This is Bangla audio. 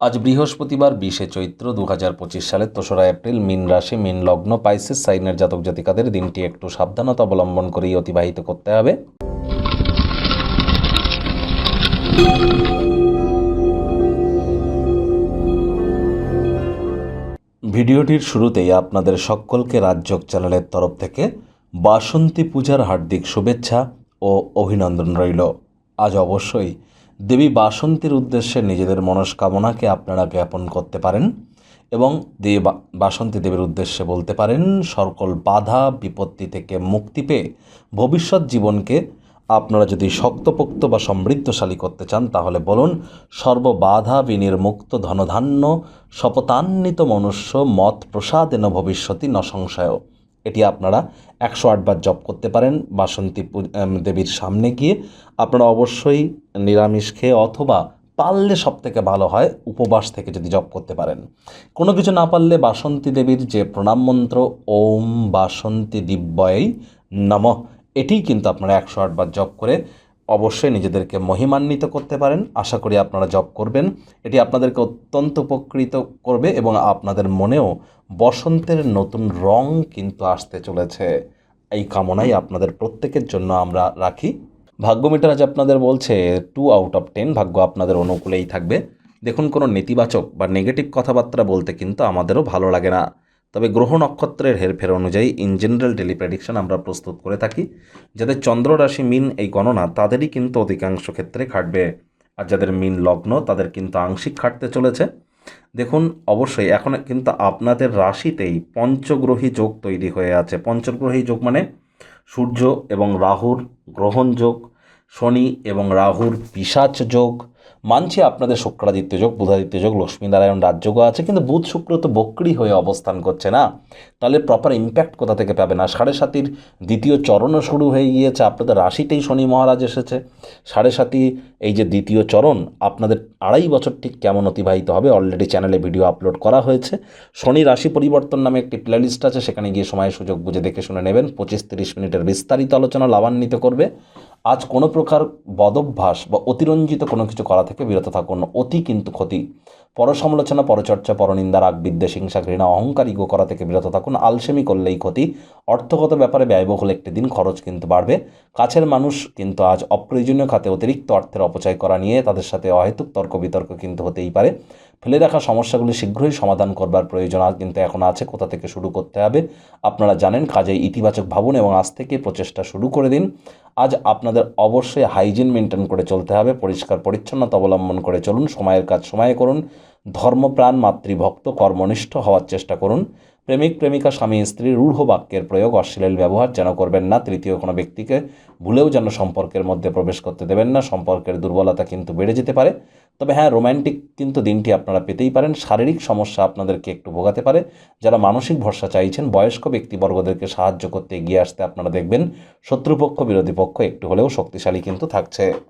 আজ বৃহস্পতিবার বিশে চৈত্র দু হাজার পঁচিশ সালের তেসরা এপ্রিল মিন রাশি, মিন লগ্ন, পাইসিস, সাইনের জাতক জাতিকাদের দিনটি একটু সাবধানতা অবলম্বন করেই অতিবাহিত করতে হবে। ভিডিওটির শুরুতেই আপনাদের সকলকে রাজ্যক চ্যানেলের তরফ থেকে বাসন্তী পূজার হার্দিক শুভেচ্ছা ও অভিনন্দন রইল। আজ অবশ্যই দেবী বাসন্তীর উদ্দেশ্যে নিজেদের মনস্কামনাকে আপনারা জ্ঞাপন করতে পারেন এবং দেবী বাসন্তী দেবীর উদ্দেশ্যে বলতে পারেন, সকল বাধা বিপত্তি থেকে মুক্তি পেয়ে ভবিষ্যৎ জীবনকে আপনারা যদি শক্তপোক্ত বা সমৃদ্ধশালী করতে চান, তাহলে বলুন সর্ববাধা বিনির্মুক্ত ধনধান্য, শপথান্বিত মনুষ্য মত প্রসাদেন ভবিষ্যতি ন সংশয় এটি আপনারা একশো আটবার জপ করতে পারেন, বাসন্তী দেবীর সামনে গিয়ে আপনারা অবশ্যই নিরামিষ খেয়ে অথবা পারলে সব থেকে ভালো হয় উপবাস থেকে যদি জপ করতে পারেন। কোনো কিছু না পারলে বাসন্তী দেবীর যে প্রণাম মন্ত্র, ওম বাসন্তী দিব্যয় নম এটি কিন্তু আপনারা একশো আটবার জপ করে অবশ্যই নিজেদেরকে মহিমান্বিত করতে পারেন। আশা করি আপনারা জপ করবেন। এটি আপনাদেরকে অত্যন্ত উপকৃত করবে এবং আপনাদের মনেও বসন্তের নতুন রং কিন্তু আসতে চলেছে। এই কামনাই আপনাদের প্রত্যেকের জন্য আমরা রাখি। ভাগ্য মিটার আজ আপনাদের বলছে টু আউট অফ টেন ভাগ্য আপনাদের অনুকূলেই থাকবে। দেখুন, কোনো নেতিবাচক বা নেগেটিভ কথাবার্তা বলতে কিন্তু আমাদেরও ভালো লাগে না। তবে গ্রহ নক্ষত্রের হেরফের অনুযায়ী ইন জেনারেল ডেলি প্রেডিকশন আমরা প্রস্তুত করে থাকি। যাদের চন্দ্র রাশি মিন এই গণনা, তাদেরই কিন্তু অধিকাংশ ক্ষেত্রে খাটবে আর যাদের মিন লগ্ন, তাদের কিন্তু আংশিক খাটতে চলেছে। দেখুন, অবশ্যই এখন কিন্তু আপনাদের রাশিতেই পঞ্চগ্রহী যোগ তৈরি হয়ে আছে। পঞ্চগ্রহী যোগ মানে সূর্য এবং রাহুর গ্রহণ যোগ, শনি এবং রাহুর পিসাচ যোগ মানছি আপনাদের শুক্রাদিত্য যোগ বুধাদিত্য যোগ লক্ষ্মীনারায়ণ রাজযোগও আছে, কিন্তু বুধ শুক্র তো বক্রি হয়ে অবস্থান করছে না। তাহলে প্রপার ইম্প্যাক্ট কোথা থেকে পাবে না? সাড়ে সাতির দ্বিতীয় চরণও শুরু হয়ে গিয়েছে, আপনাদের রাশিতেই শনি মহারাজ এসেছে। সাড়ে সাতি, এই যে দ্বিতীয় চরণ, আপনাদের আড়াই বছর ঠিক কেমন অতিবাহিত হবে? অলরেডি চ্যানেলে ভিডিও আপলোড করা হয়েছে। শনি রাশি পরিবর্তন নামে একটি প্লেলিস্ট আছে, সেখানে গিয়ে সময় সুযোগ বুঝে দেখে শুনে নেবেন। পঁচিশ তিরিশ মিনিটের বিস্তারিত আলোচনা লাভান্বিত করবে। আজ কোনো প্রকার বদভ্যাস বা অতিরঞ্জিত কোনো কিছু করা থেকে বিরত থাকুন, অতি কিন্তু ক্ষতি। পরসমালোচনা, পরচর্চা, পরনিন্দা রাগ বিদ্বেষ হিংসা, ঘৃণা, অহংকার, ইগো করা থেকে বিরত থাকুন, আলসেমি করলেই ক্ষতি। অর্থগত ব্যাপারে ব্যয়বহুল একটি দিন, খরচ কিন্তু বাড়বে। কাছের মানুষ কিন্তু আজ অপ্রয়োজনীয় খাতে অতিরিক্ত অর্থের অপচয় করা নিয়ে তাদের সাথে অহেতুক তর্ক বিতর্ক কিন্তু হতেই পারে। ফেলে রাখা সমস্যাগুলি শীঘ্রই সমাধান করবার প্রয়োজন কিন্তু এখন আছে। কোথা থেকে শুরু করতে হবে? আপনারা জানেন, কাজে ইতিবাচক ভাবুন এবং আজ থেকে প্রচেষ্টা শুরু করে দিন। আজ আপনাদের অবশ্যই হাইজিন মেনটেন করে চলতে হবে। পরিষ্কার, পরিচ্ছন্নতা অবলম্বন করে চলুন। সময়ের কাজ সময়ে করুন। ধর্মপ্রাণ, মাতৃভক্ত, কর্মনিষ্ঠ হওয়ার চেষ্টা করুন। প্রেমিক, প্রেমিকা, স্বামী, স্ত্রী, রূঢ় বাক্যের প্রয়োগ, অশ্লীল ব্যবহার যেন করবেন না, তৃতীয় কোনো ব্যক্তিকে ভুলেও যেন সম্পর্কের মধ্যে প্রবেশ করতে দেবেন না, সম্পর্কের দুর্বলতা কিন্তু বেড়ে যেতে পারে। তবে হ্যাঁ রোম্যান্টিক কিন্তু দিনটি আপনারা পেতেই পারেন, শারীরিক সমস্যা আপনাদেরকে একটু ভোগাতে পারে। যারা মানসিক ভরসা চাইছেন, বয়স্ক ব্যক্তিবর্গদেরকে সাহায্য করতে এগিয়ে আসতে আপনারা দেখবেন, শত্রুপক্ষ, বিরোধী পক্ষ একটু হলেও শক্তিশালী কিন্তু থাকছে।